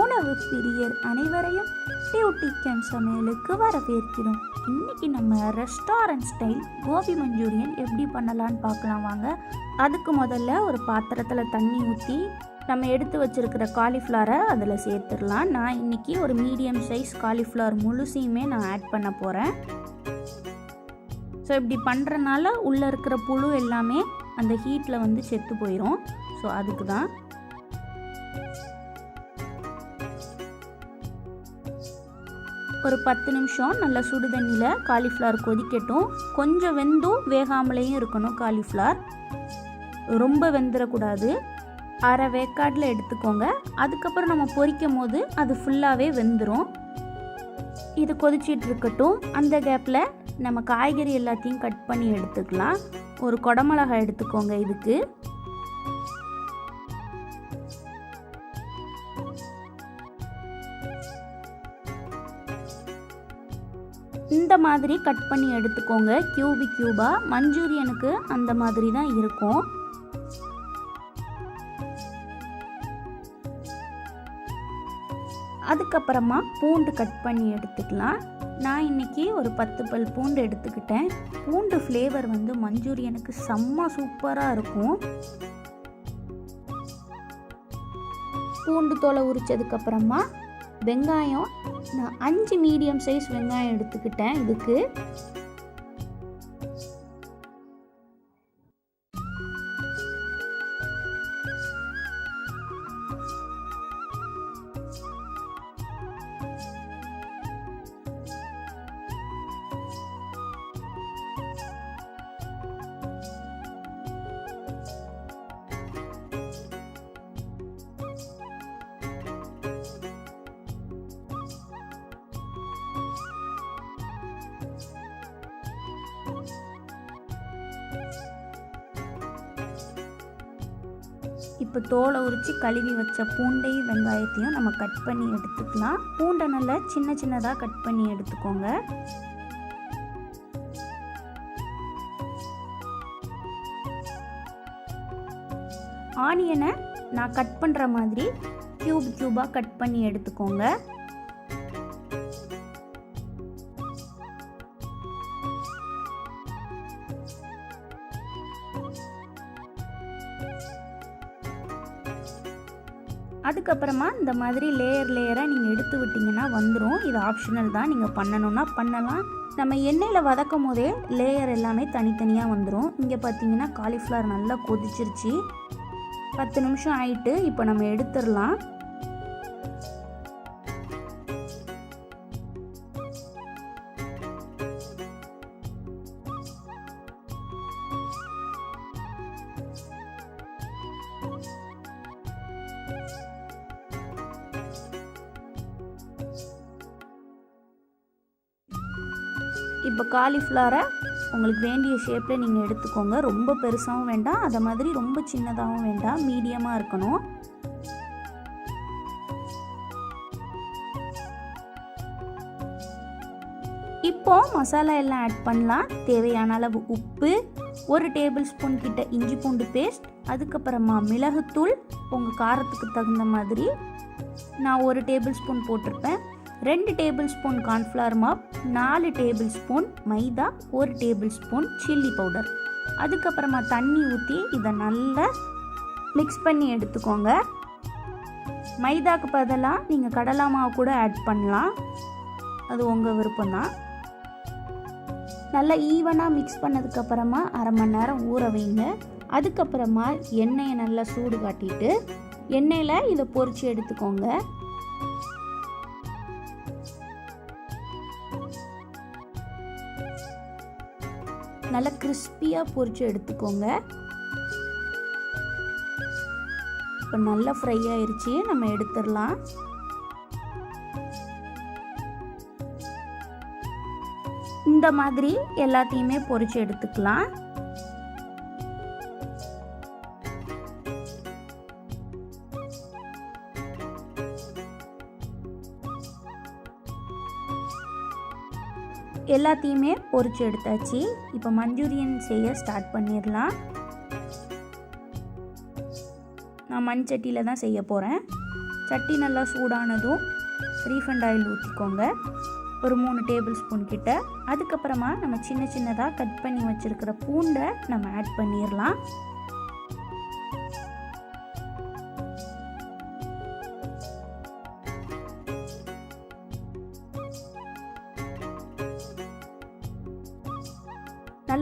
உணவு பிரியர் அனைவரையும் டியூட்டி கேன் சமையலுக்கு வரவேற்கிறோம். இன்னைக்கு நம்ம ரெஸ்டாரண்ட் ஸ்டைல் கோபி மஞ்சூரியன் எப்படி பண்ணலான்னு பார்க்கலாம் வாங்க. அதுக்கு முதல்ல ஒரு பாத்திரத்தில் தண்ணி ஊற்றி நம்ம எடுத்து வச்சுருக்கிற காலிஃப்ளவரை அதில் சேர்த்துடலாம். நான் இன்றைக்கி ஒரு மீடியம் சைஸ் காலிஃப்ளவர் முழுசையுமே நான் ஆட் பண்ண போகிறேன் ஸோ இப்படி பண்ணுறனால உள்ளே இருக்கிற புழு எல்லாமே அந்த ஹீட்டில் வந்து செத்து போயிடும் ஸோ அதுக்கு தான் ஒரு பத்து நிமிஷம் நல்லா சுடு தண்ணியில் காலிஃப்ளவர் கொதிக்கட்டும். கொஞ்சம் வெந்தும் வேகாமலேயும் இருக்கணும் காலிஃப்ளவர் ரொம்ப வெந்துடக்கூடாது அரை வேக்காட்டில் எடுத்துக்கோங்க. அதுக்கப்புறம் நம்ம பொரிக்கும் போது அது ஃபுல்லாகவே வெந்துடும் இது கொதிச்சிட்டு இருக்கட்டும். அந்த கேப்பில் நம்ம காய்கறி எல்லாத்தையும் கட் பண்ணி எடுத்துக்கலாம். ஒரு குடமிளகாய் எடுத்துக்கோங்க இதுக்கு. இந்த மாதிரி கட் பண்ணி எடுத்துக்கோங்க. கியூபி கியூபாக மஞ்சூரியனுக்கு அந்த மாதிரி தான் இருக்கும். அதுக்கப்புறமா பூண்டு கட் பண்ணி எடுத்துக்கலாம். நான் இன்னைக்கு ஒரு பத்து பல் பூண்டு எடுத்துக்கிட்டேன். பூண்டு ஃப்ளேவர் வந்து மஞ்சூரியனுக்கு செம்ம சூப்பராக இருக்கும். பூண்டு தோலை உரிச்சதுக்கப்புறமா வெங்காயம் நான் அஞ்சு மீடியம் சைஸ் வெங்காயம் எடுத்துக்கிட்டேன் இதுக்கு. இப்போ தோலை உரித்து கழுவி வச்ச பூண்டையும் வெங்காயத்தையும் நம்ம கட் பண்ணி எடுத்துக்கலாம். பூண்டை நல்லா சின்ன சின்னதாக கட் பண்ணி எடுத்துக்கோங்க. ஆனியனை நான் கட் பண்ணுற மாதிரி க்யூப் க்யூபாக கட் பண்ணி எடுத்துக்கோங்க. அதுக்கப்புறமா இந்த மாதிரி லேயர் லேயராக நீங்கள் எடுத்து விட்டிங்கன்னா வந்துடும் இது ஆப்ஷனல் தான். நீங்கள் பண்ணணுன்னா பண்ணலாம். நம்ம எண்ணெயில் வதக்கும் போதே லேயர் எல்லாமே தனித்தனியாக வந்துடும் இங்கே பார்த்தீங்கன்னா காலிஃப்ளவர் நல்லா கொதிச்சிருச்சு. பத்து நிமிஷம் ஆயிட்டு இப்போ நம்ம எடுத்துடலாம். இப்போ காலிஃப்ளவரை உங்களுக்கு வேண்டிய ஷேப்பில் நீங்கள் எடுத்துக்கோங்க. ரொம்ப பெருசாகவும் வேண்டாம். அதை மாதிரி ரொம்ப சின்னதாகவும் வேண்டாம். மீடியமாக இருக்கணும். இப்போ மசாலா எல்லாம் ஆட் பண்ணலாம். தேவையான அளவு உப்பு ஒரு டேபிள் ஸ்பூன் கிட்ட இஞ்சி பூண்டு பேஸ்ட் அதுக்கப்புறமா மிளகுத்தூள் உங்கள் காரத்துக்கு தகுந்த மாதிரி நான் ஒரு டேபிள் ஸ்பூன் போட்டிருப்பேன். ரெண்டு டேபிள் ஸ்பூன் கார்ன்ஃப்ளவர் மாப் நாலு டேபிள் ஸ்பூன் மைதா ஒரு டேபிள் ஸ்பூன் சில்லி பவுடர். அதுக்கப்புறமா தண்ணி ஊற்றி இதை நல்லா மிக்ஸ் பண்ணி எடுத்துக்கோங்க. மைதாக்கு பதிலாக நீங்கள் கடலை மாவு கூட ஆட் பண்ணலாம். அது உங்கள் விருப்பம்தான். நல்லா ஈவனாக மிக்ஸ் பண்ணதுக்கப்புறமா அரை மணி நேரம் ஊற வைங்க. அதுக்கப்புறமா எண்ணெயை நல்லா சூடு காட்டிட்டு எண்ணெயில் இதை பொரித்து எடுத்துக்கோங்க. நல்லா கிறிஸ்பியாக பொரித்து எடுத்துக்கோங்க. இப்போ நல்லா ஃப்ரை ஆயிடுச்சு நம்ம எடுத்துடலாம். இந்த மாதிரி எல்லாத்தையுமே பொறிச்சு எடுத்துக்கலாம். எல்லாத்தையுமே பொறிச்சு எடுத்தாச்சு. இப்போ மஞ்சூரியன் செய்ய ஸ்டார்ட் பண்ணிடலாம். நான் மண் சட்டியில் தான் செய்ய போகிறேன் சட்டி நல்லா சூடானதும் ரீஃபண்ட் ஆயில் ஊற்றிக்கோங்க ஒரு மூணு டேபிள் ஸ்பூன் கிட்ட. அதுக்கப்புறமா நம்ம சின்ன சின்னதாக கட் பண்ணி வச்சுருக்கிற பூண்டை நம்ம ஆட் பண்ணிடலாம்.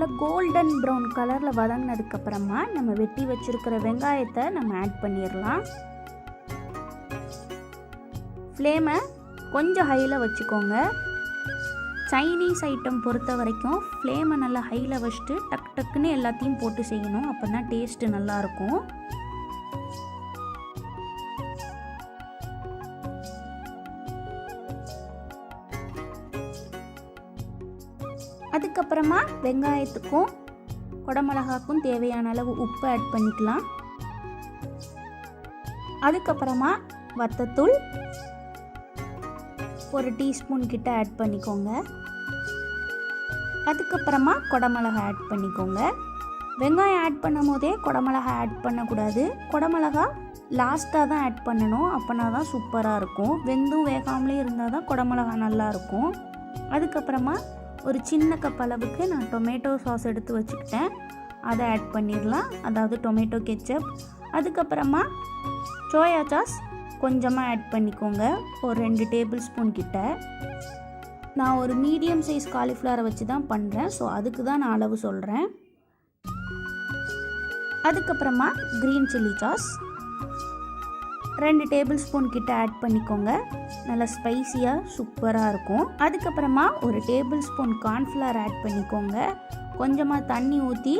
நல்லா கோல்டன் ப்ரௌன் கலரில் வதங்கினதுக்கப்புறமா நம்ம வெட்டி வச்சுருக்கிற வெங்காயத்தை நம்ம ஆட் பண்ணிடலாம் ஃப்ளேமை கொஞ்சம் ஹையில் வச்சுக்கோங்க. சைனீஸ் ஐட்டம் பொறுத்த வரைக்கும் ஃப்ளேமை நல்லா ஹையில் வச்சுட்டு டக் டக்குன்னு எல்லாத்தையும் போட்டு செய்யணும். அப்போ தான் டேஸ்ட்டு நல்லாயிருக்கும் அதுக்கப்புறமா வெங்காயத்துக்கும் குடமிளகாக்கும் தேவையான அளவு உப்பு ஆட் பண்ணிக்கலாம். அதுக்கப்புறமா வத்தத்தூள் ஒரு டீஸ்பூன் கிட்ட ஆட் பண்ணிக்கோங்க. அதுக்கப்புறமா குடமிளகா ஆட் பண்ணிக்கோங்க. வெங்காயம் ஆட் பண்ணும் போதே குடமிளகா ஆட் பண்ணக்கூடாது. குடமிளகா லாஸ்ட்டாக தான் ஆட் பண்ணணும். அப்போனா தான் சூப்பராக இருக்கும். வெந்தும் வேகாமலே இருந்தால் தான் குடமிளகா நல்லாயிருக்கும் அதுக்கப்புறமா ஒரு சின்ன கப் அளவுக்கு நான் டொமேட்டோ சாஸ் எடுத்து வச்சுக்கிட்டேன். அதை ஆட் பண்ணிடலாம். அதாவது டொமேட்டோ கெச்சப் அதுக்கப்புறமா சோயா சாஸ் கொஞ்சமாக ஆட் பண்ணிக்கோங்க. ஒரு ரெண்டு டேபிள் ஸ்பூன் கிட்ட. நான் ஒரு மீடியம் சைஸ் காலிஃப்ளவரை வச்சு தான் பண்ணுறேன் ஸோ அதுக்கு தான் நான் அளவு சொல்கிறேன் அதுக்கப்புறமா க்ரீன் சில்லி சாஸ் ரெண்டு டேபிள் ஸ்பூன் கிட்ட ஆட் பண்ணிக்கோங்க. நல்லா ஸ்பைசியாக சூப்பராக இருக்கும். அதுக்கப்புறமா ஒரு டேபிள் ஸ்பூன் கார்ன்ஃப்ளவர் ஆட் பண்ணிக்கோங்க. கொஞ்சமாக தண்ணி ஊற்றி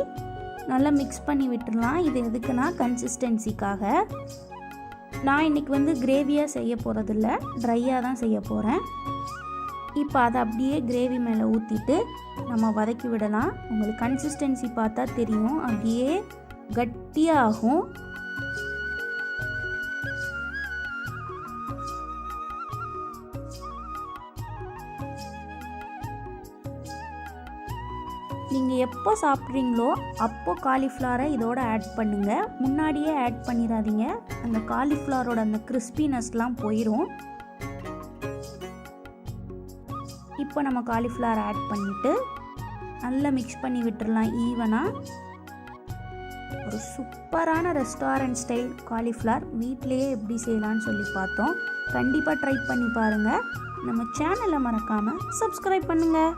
நல்லா மிக்ஸ் பண்ணி விட்டுடலாம். இது எதுக்குன்னா கன்சிஸ்டன்சிக்காக நான் இன்றைக்கி வந்து கிரேவியாக செய்ய போகிறதில்ல ட்ரையாக தான் செய்ய போகிறேன் இப்போ அதை அப்படியே கிரேவி மேலே ஊற்றிட்டு நம்ம வதக்கி விடலாம். உங்களுக்கு கன்சிஸ்டன்சி பார்த்தா தெரியும். அப்படியே கட்டியாகும். நீங்கள் எப்போ சாப்பிட்றீங்களோ அப்போது காலிஃப்ளவரை இதோட ஆட் பண்ணுங்கள் முன்னாடியே ஆட் பண்ணிடாதீங்க. அந்த காலிஃப்ளவரோட அந்த கிறிஸ்பினஸ்லாம் போயிடும் இப்போ நம்ம காலிஃப்ளவர் ஆட் பண்ணிவிட்டு நல்லா மிக்ஸ் பண்ணி விட்டுடலாம் ஈவனாக ஒரு சூப்பரான ரெஸ்டாரண்ட் ஸ்டைல் காலிஃப்ளவர் வீட்டிலையே எப்படி செய்யலான்னு சொல்லி பார்த்தோம். கண்டிப்பாக ட்ரை பண்ணி பாருங்கள் நம்ம சேனலை மறக்காமல் சப்ஸ்கிரைப் பண்ணுங்கள்